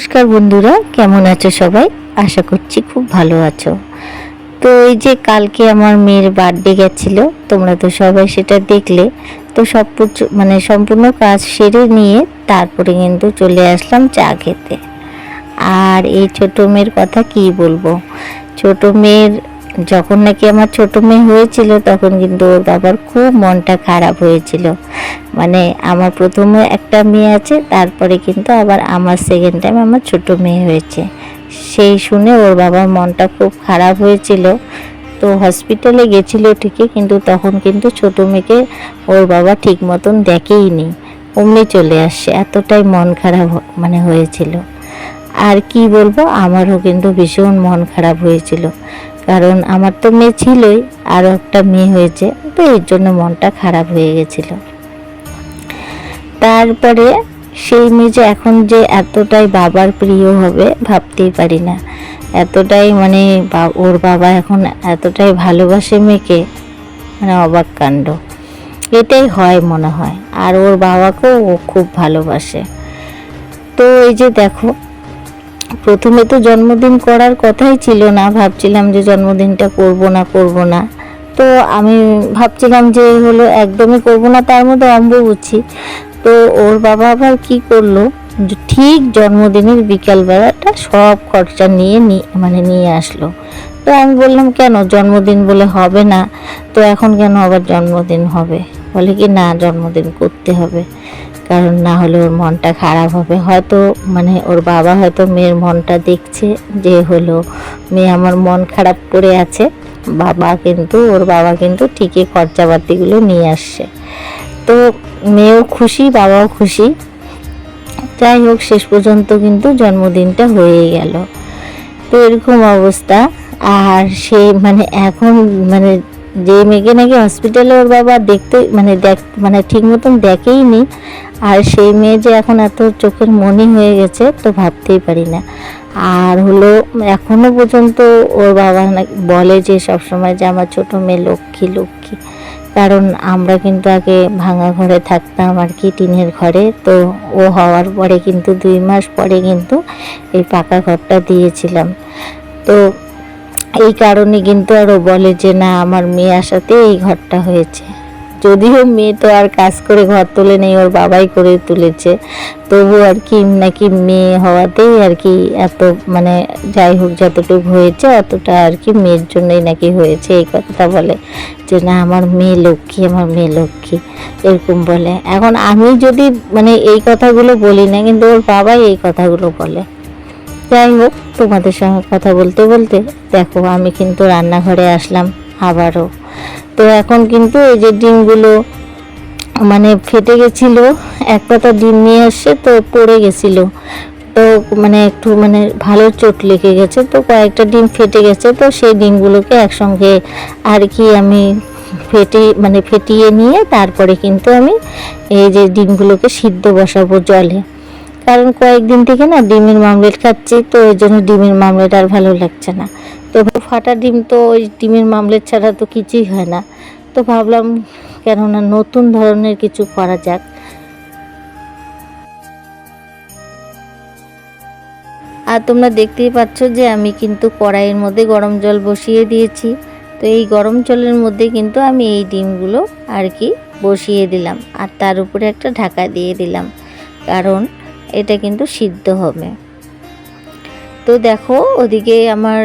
নমস্কার বন্ধুরা, কেমন আছো সবাই? আশা করছি খুব ভালো আছো। তো এই যে কালকে আমার মেয়ের বার্থডে গেছিল, তোমরা তো সবাই সেটা দেখলে। তো সব মানে সম্পূর্ণ কাজ সেরে নিয়ে তারপরে কিন্তু চলে আসলাম চা খেতে। আর এই ছোটো মেয়ের কথা কি বলব? ছোট মেয়ের যখন নাকি আমার ছোট মেয়ে হয়েছিল, তখন কিন্তু ওর বাবার খুব মনটা খারাপ হয়েছিল। মানে আমার প্রথমে একটা মেয়ে আছে, তারপরে কিন্তু আবার আমার সেকেন্ড টাইম আমার ছোট মেয়ে হয়েছে। সেই শুনে ওর বাবার মনটা খুব খারাপ হয়েছিল। তো হসপিটালে গেছিল ঠিকই, কিন্তু তখন কিন্তু ছোট মেয়েকে ওর বাবা ঠিক মতন দেখেইনি। অমনি চলে আসছে এতটাই মন খারাপ মানে হয়েছিল। আর কি বলব, আমারও কিন্তু ভীষণ মন খারাপ হয়েছিল। কারণ আমার তো মেয়ে ছিলই আরও একটা মেয়ে হয়েছে, তো এর জন্য মনটা খারাপ হয়ে গেছিল। তারপরে সেই মেয়ে যে এখন যে এতটাই বাবার প্রিয় হবে ভাবতেই পারি না। এতটাই মানে ওর বাবা এখন এতটাই ভালোবাসে মেয়েকে মানে অবাক কাণ্ড। এটাই হয় মনে হয়। আর ওর বাবাকেও ও খুব ভালোবাসে। তো এই যে দেখো প্রথমে তো জন্মদিন করার কথাই ছিল না, ভাবছিলাম যে জন্মদিনটা করব না করব না। তো আমি ভাবছিলাম যে হলো একদমই করব না, তার মধ্যে অম্বুবুচি। তো ওর বাবা আবার কি করল? ঠিক জন্মদিনের বিকালবেলাটা সব খরচা নিয়ে মানে নিয়ে আসলো। তো আমি বললাম, কেন? জন্মদিন বলে হবে না। তো এখন কেন আবার জন্মদিন হবে? বলে কি, না, জন্মদিন করতে হবে। কারণ না হলে ওর মনটা খারাপ হবে। হয়তো মানে ওর বাবা হয়তো মেয়ের মনটা দেখছে যে হলো মেয়ে আমার মন খারাপ করে আছে। বাবা কিন্তু, ওর বাবা কিন্তু ঠিকই খরচাপাতিগুলো নিয়ে আসছে। তো মেয়েও খুশি, বাবাও খুশি। যাই হোক, শেষ পর্যন্ত কিন্তু জন্মদিনটা হয়ে গেল। তো এরকম অবস্থা। আর সে মানে এখন মানে যে মেয়েকে নাকি হসপিটালে ওর বাবা দেখতে মানে দেখ মানে ঠিক মতন দেখেই নি আর সেই মেয়ে যে এখন এত চোখের মনি হয়ে গেছে, তো ভাবতেই পারি না। আর হলো, এখনও পর্যন্ত ওর বাবা বলে যে সবসময় যে আমার ছোটো মেয়ে লক্ষ্মী লক্ষ্মী। কারণ আমরা কিন্তু আগে ভাঙা ঘরে থাকতাম, আর কি টিনের ঘরে, তো ও হওয়ার পরে কিন্তু, দুই মাস পরে কিন্তু এই পাকা ঘরটা দিয়েছিলাম। তো এই কারণে কিন্তু আরও বলে যে, না, আমার মেয়ে আসাতে এই ঘরটা হয়েছে। যদিও মেয়ে তো আর কাজ করে ঘর তোলে নেই, ওর বাবাই করে তুলেছে। তবু আর কি, নাকি মেয়ে হওয়াতেই আর কি এত মানে যাই হোক, যতটুকু হয়েছে, অতটা আর কি মেয়ের জন্যই নাকি হয়েছে। এই কথাটা বলে যে, না, আমার মেয়ে লক্ষ্মী, আমার মেয়ে লক্ষ্মী। এরকম বলে। এখন আমি যদি মানে এই কথাগুলো বলি না, কিন্তু ওর বাবাই এই কথাগুলো বলে। যাই হোক তোমাদের সঙ্গে কথা বলতে বলতে, দেখো আমি কিন্তু রান্নাঘরে আসলাম আবারও। তো এখন কিন্তু এই যে ডিমগুলো মানে ফেটে গেছিল, এক পাতা ডিম নিয়ে আসছে তো পড়ে গেছিল। তো মানে একটু মানে ভালো চোট লেগে গেছে, তো কয়েকটা ডিম ফেটে গেছে, তো সেই ডিমগুলোকে একসঙ্গে আর কি আমি ফেটে মানে ফেটিয়ে নিয়ে তারপরে কিন্তু আমি এই যে ডিমগুলোকে সিদ্ধ বসাবো জলে। কারণ কয়েকদিন থেকে না ডিমের মামলেট খাচ্ছি, তো ওই জন্য ডিমের মামলেট আর ভালো লাগছে না। তো ফাটা ডিম তো ওই ডিমের মামলেট ছাড়া তো কিছুই হয় না। তো ভাবলাম কেননা নতুন ধরনের কিছু করা যাক। আর তোমরা দেখতেই পাচ্ছ যে আমি কিন্তু কড়াইয়ের মধ্যে গরম জল বসিয়ে দিয়েছি। তো এই গরম জলের মধ্যে কিন্তু আমি এই ডিমগুলো আর কি বসিয়ে দিলাম। আর তার উপরে একটা ঢাকা দিয়ে দিলাম। কারণ এটা কিন্তু সিদ্ধ হবে। তো দেখো, ওদিকে আমার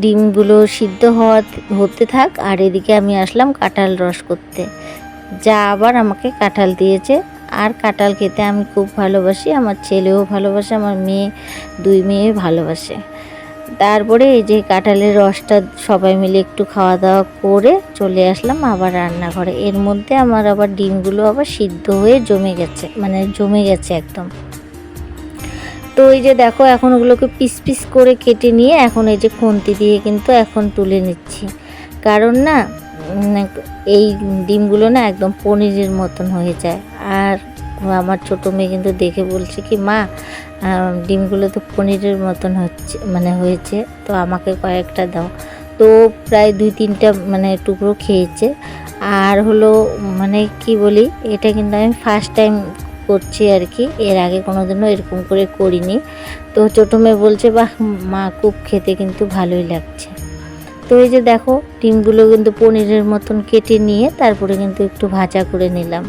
ডিমগুলো সিদ্ধ হওয়া হতে থাক, আর এদিকে আমি আসলাম কাঁঠাল রস করতে। যা আবার আমাকে কাঁঠাল দিয়েছে। আর কাঁঠাল খেতে আমি খুব ভালোবাসি, আমার ছেলেও ভালোবাসে, আমার মেয়ে, দুই মেয়ে ভালোবাসে। তারপরে এই যে কাঁঠালের রসটা সবাই মিলে একটু খাওয়া দাওয়া করে চলে আসলাম আবার রান্নাঘরে। এর মধ্যে আমার আবার ডিমগুলো আবার সিদ্ধ হয়ে জমে গেছে মানে জমে গেছে একদম। তো এই যে দেখো, এখন ওগুলোকে পিস পিস করে কেটে নিয়ে এখন এই যে খুন্তি দিয়ে কিন্তু এখন তুলে নিচ্ছি। কারণ না এই ডিমগুলো না একদম পনিরের মতন হয়ে যায়। আর আমার ছোটো মেয়ে কিন্তু দেখে বলছে কি, মা ডিমগুলো তো পনিরের মতন হচ্ছে মানে হয়েছে, তো আমাকে কয়েকটা দাও। তো প্রায় দুই তিনটা মানে টুকরো খেয়েছে। আর হলো মানে কি বলি, এটা কিন্তু আমি ফার্স্ট টাইম করছি আর কি। এর আগে কোনোদিনও এরকম করে করিনি। তো ছোটো মেয়ে বলছে, বাহ, মা খুব খেতে কিন্তু ভালোই লাগছে। তো এই যে দেখো, ডিমগুলো কিন্তু পনিরের মতন কেটে নিয়ে তারপরে কিন্তু একটু ভাজা করে নিলাম।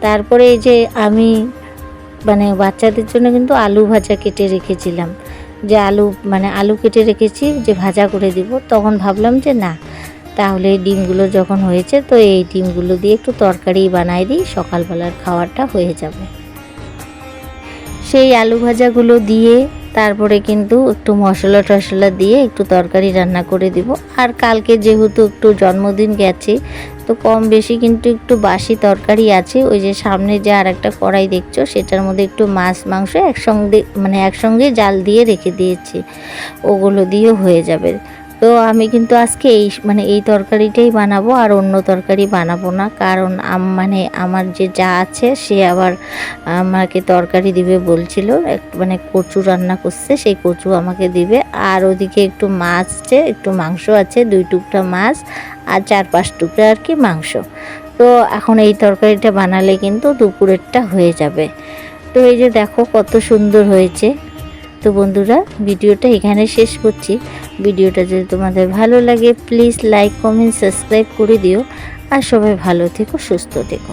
তারপরে এই যে আমি মানে বাচ্চাদের জন্য কিন্তু আলু ভাজা কেটে রেখেছিলাম। যে আলু মানে আলু কেটে রেখেছি, যে ভাজা করে দিব, তখন ভাবলাম যে না তাহলে ডিমগুলো যখন হয়েছে, তো এই ডিমগুলো দিয়ে একটু তরকারি বানাই দিই, সকালবেলার খাবারটা হয়ে যাবে। সেই আলু ভাজাগুলো দিয়ে, তারপরে কিন্তু একটু মশলা টশলা দিয়ে একটু তরকারি রান্না করে দিব। আর কালকে যেহেতু একটু জন্মদিন গেছে, তো কম বেশি কিন্তু একটু বাসি তরকারি আছে। ওই যে সামনে যে আর একটা কড়াই দেখছ, সেটার মধ্যে একটু মাছ মাংস একসঙ্গে মানে একসঙ্গে জাল দিয়ে রেখে দিয়েছি। ওগুলো দিয়েও হয়ে যাবে। তো আমি কিন্তু আজকে এই মানে এই তরকারিটাই বানাবো আর অন্য তরকারি বানাবো না। কারণ মানে আমার যে যা আছে সে আবার আমাকে তরকারি দিবে বলছিল। মানে কচু রান্না করছে, সেই কচু আমাকে দিবে। আর ওদিকে একটু মাছ আছে, একটু মাংস আছে, দুই টুকরা মাছ আর চার পাঁচ টুকরা আর কি মাংস। তো এখন এই তরকারিটা বানালে কিন্তু দুপুরেরটা হয়ে যাবে। তো এই যে দেখো কত সুন্দর হয়েছে। তো বন্ধুরা, ভিডিওটা এখানে শেষ করছি। ভিডিওটা যদি তোমাদের ভালো লাগে প্লিজ লাইক কমেন্ট সাবস্ক্রাইব করে দিও। আর সবাই ভালো থেকো, সুস্থ থেকো।